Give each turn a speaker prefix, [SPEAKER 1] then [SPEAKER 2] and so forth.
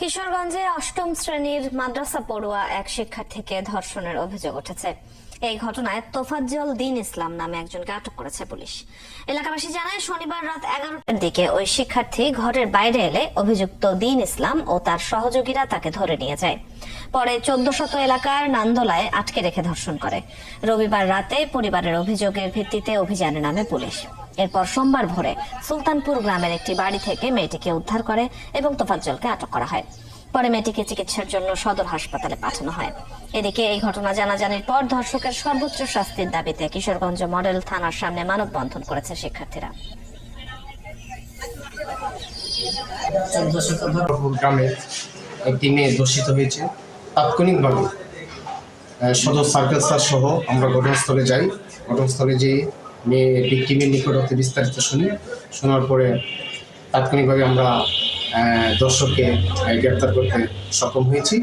[SPEAKER 1] কিশোরগঞ্জে অষ্টম শ্রেণির মাদ্রাসা পড়ুয়া এক শিক্ষার্থীকে ধর্ষণের অভিযোগ উঠেছে। এই ঘটনায় তোফাজ্জল দিন ইসলাম নামে একজনকে আটক করেছে পুলিশ। এলাকাবাসী জানায়, শনিবার রাত এগারোটার দিকে ওই শিক্ষার্থী ঘরের বাইরে এলে অভিযুক্ত দিন ইসলাম ও তার সহযোগীরা তাকে ধরে নিয়ে যায়। পরে চোদ্দ শত এলাকার নান্দলায় আটকে রেখে ধর্ষণ করে। রবিবার রাতে পরিবারের অভিযোগের ভিত্তিতে অভিযানে নামে পুলিশ। এরপর সোমবার ভোরে সুলতানপুর গ্রামের একটি বাড়ি থেকে মেয়েটিকে উদ্ধার করে এবং তোফাজ্জলকে আটক করা হয়। পরে মেয়েটিকে চিকিৎসার জন্য সদর হাসপাতালে পাঠানো হয়। এদিকে এই ঘটনা জানাজানির পর ধর্ষকের সর্বোচ্চ শাস্তির দাবিতে কিশোরগঞ্জ মডেল থানার সামনে মানববন্ধন করেছে শিক্ষার্থীরা।
[SPEAKER 2] গ্রামে একটি মেয়ে দর্শিত হয়েছে। তাৎক্ষণিকভাবে সদর সার্কেল স্যার সহ আমরা ঘটনাস্থলে যাই। ঘটনাস্থলে যেয়ে মেয়ে ভিক্টিমের নিকট হতে বিস্তারিত শুনি, শোনার পরে তাৎক্ষণিকভাবে আমরা দর্শককে গ্রেপ্তার করতে সক্ষম হয়েছি।